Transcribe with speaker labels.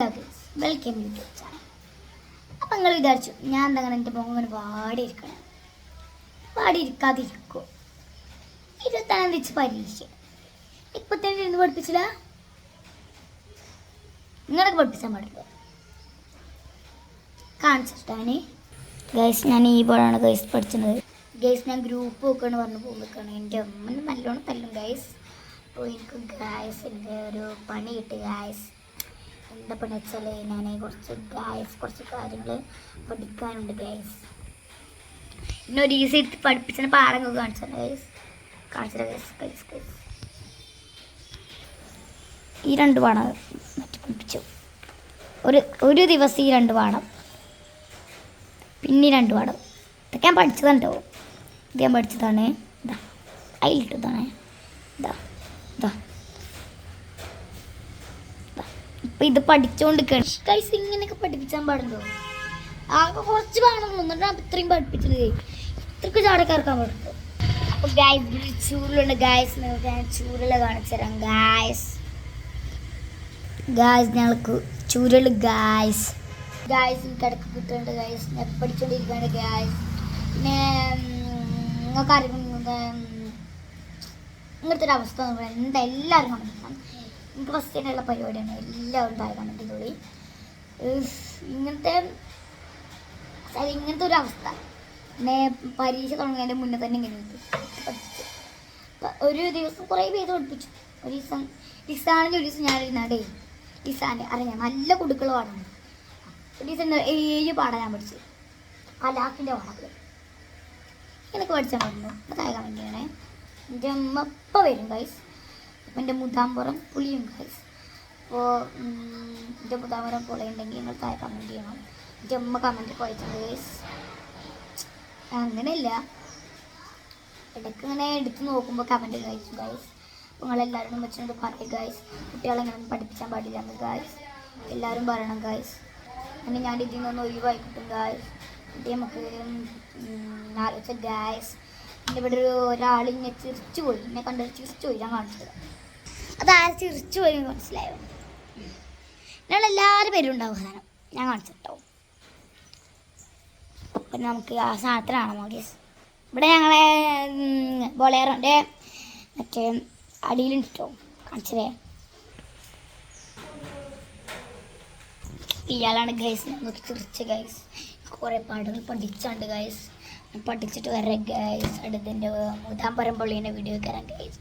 Speaker 1: Welcome YouTube channel അപ്പം നിങ്ങൾ വിചാരിച്ചു ഞാൻ എന്തെങ്കിലും എന്റെ മുഖം ഇങ്ങനെ പാടിയിരിക്കണം വാടിയിരിക്കാതിരിക്കോ? ഇരുപത്താം വെച്ച് പരീക്ഷ. ഇപ്പൊ തന്നെ ഇരുന്ന് പഠിപ്പിച്ചില്ല? നിങ്ങളൊക്കെ പഠിപ്പിച്ചാൽ പാടില്ല? കാണിച്ചിട്ടാണ് ഗൈസ് ഞാൻ ഈ പോഴാണ് ഗൈസ് പഠിച്ചത്. ഗൈസ് ഞാൻ ഗ്രൂപ്പ് നോക്കാണ് പറഞ്ഞു പോകുന്നതാണ് എന്റെ അമ്മ നല്ലോണം തല്ലും ഗൈസ് അപ്പോൾ എനിക്ക് ഗായസ് എന്റെ ഒരു പണി കിട്ടി ഗായസ് എന്താ വെച്ചാൽ ഞാൻ കുറച്ച് ഗൈസ് കുറച്ച് കാര്യങ്ങൾ പഠിക്കാനുണ്ട് ഗൈസ് പിന്നെ ഒരു ഈസി എടുത്ത് പഠിപ്പിച്ച പാടങ്ങൾ കാണിച്ചാൽ ഗൈസ് കാണിച്ചാൽ ഗൈസ് ഗൈസ് ഗൈസ് ഈ രണ്ട് പാഠം മറ്റു പഠിപ്പിച്ചു. ഒരു ഒരു ദിവസം ഈ രണ്ട് പാണം പിന്നെ രണ്ട് പാടം ഇതൊക്കെ ഞാൻ പഠിച്ചതാണ് കേട്ടോ ഇത് ഞാൻ പഠിച്ചതാണ്. ഇതാ. അതിലിട്ടതാണ് ഇതാ ഇതാ. ഇപ്പൊ ഇത് പഠിച്ചോണ്ട് കൈസ് ഇങ്ങനെയൊക്കെ പഠിപ്പിച്ചാൻ പാടുണ്ടോ? ആകെ കുറച്ച് പാടുള്ളൂ എന്നിട്ട് ഇത്രയും പഠിപ്പിച്ചത് ഇത്രക്ക് ചാടക്കാർക്കാൻ പാടുള്ളൂ അപ്പൊ ഗായ്സ് ചൂരിലുണ്ട് ഗായ്സ് നിങ്ങൾക്ക് ഞാൻ ചൂരുള്ള കാണിച്ചു തരാം ഗായ്സ് ഗായ്സ് ഞങ്ങൾക്ക് ചൂരൽ ഗായ്സ് ഗായ്സ് ഇടയ്ക്ക് കിട്ടുന്നുണ്ട് ഗായ്സ് ഞാൻ പഠിച്ചുകൊണ്ടിരിക്കുകയാണ് ഗായ്സ് പിന്നെ നിങ്ങൾക്ക് അറിയാം ഇങ്ങനത്തെ ഒരു അവസ്ഥ എന്താ എല്ലാവരും കണ്ടിരിക്കണം ഫസ്റ്റ് തന്നെയുള്ള പരിപാടിയാണ് എല്ലാവരും താഴെ കണ്ടിട്ടുള്ളൂ ഇങ്ങനത്തെ അതായത് ഇങ്ങനത്തെ ഒരു അവസ്ഥ. പിന്നെ പരീക്ഷ തുടങ്ങിയതിന്റെ മുന്നേ തന്നെ ഇങ്ങനെ പഠിച്ചു. ഒരു ദിവസം കുറേ പേര് പഠിപ്പിച്ചു. ഒരു ദിവസം ലിസാണിന്റെ ഒരു ദിവസം ഞാനിരുന്നാടേ ലിസാന് അറിയാം നല്ല കുടുക്കൾ പാടാണ് ഒരു ദിവസം ഏഴ് പാടാൻ ഞാൻ പഠിച്ചു. അലാഖിന്റെ പാടങ്ങൾ എനിക്ക് പഠിച്ചാൽ പറഞ്ഞു അതായത് വേണ്ടിയാണ് എന്റെ അമ്മ അപ്പം വരും ഗൈസ് അപ്പം എന്റെ മുതാമ്പുറം പുളിയും ഗൈസ് അപ്പോൾ എന്റെ മുതാമ്പുറം പുളിയുണ്ടെങ്കിൽ നിങ്ങൾ താഴെ കമന്റ് ചെയ്യണം. എന്റെ അമ്മ കമന്റ് പോയിട്ടുണ്ട് ഗൈസ് അങ്ങനെയല്ല. ഇടയ്ക്ക് ഇങ്ങനെ എടുത്ത് നോക്കുമ്പോൾ കമന്റ് കഴിക്കും ഗൈസ് നിങ്ങളെല്ലാവരും വെച്ചിട്ട് പറയും ഗൈസ് കുട്ടികളെ ഇങ്ങനെ പഠിപ്പിച്ചാൻ പാടില്ല എന്ന് ഗൈസ് എല്ലാവരും പറയണം ഗൈസ് അങ്ങനെ ഞാൻ ഇതിൽ നിന്ന് ഒഴിവായി കിട്ടും ഗൈസ് ഇതേ നമുക്ക് ആലോചിച്ച ഗൈസ് എന്റെ ഇവിടെ ഒരു ഒരാൾ ഇങ്ങനെ ചിരിച്ചു പോയി. എന്നെ കണ്ട് ചിരിച്ചു പോയി. ഞാൻ കാണിച്ചത് അത് ആ ചിരിച്ചു പോയി മനസ്സിലായോ? ഞങ്ങൾ എല്ലാവരും പേരും ഉണ്ടാവും സാധനം. ഞാൻ കാണിച്ചിട്ടോ പിന്നെ നമുക്ക് ആ സാധനത്തിനാണ് മോഡീസ് ഇവിടെ ഞങ്ങളെ ബൊളേറോന്റെ മറ്റേ അടിയിലുണ്ടോ? കാണിച്ചതേ. ഇയാളാണ് ഗൈസ് നമുക്ക് ചിരിച്ച ഗൈസ് കുറേ പാടുകൾ പഠിച്ചാണ്ട് ഗൈസ് പഠിച്ചിട്ട് വരെ ഗൈസ് അടുത്തതിന്റെ മുതാമ്പരം പള്ളീന്റെ വീഡിയോ കയറാൻ ഗൈസ്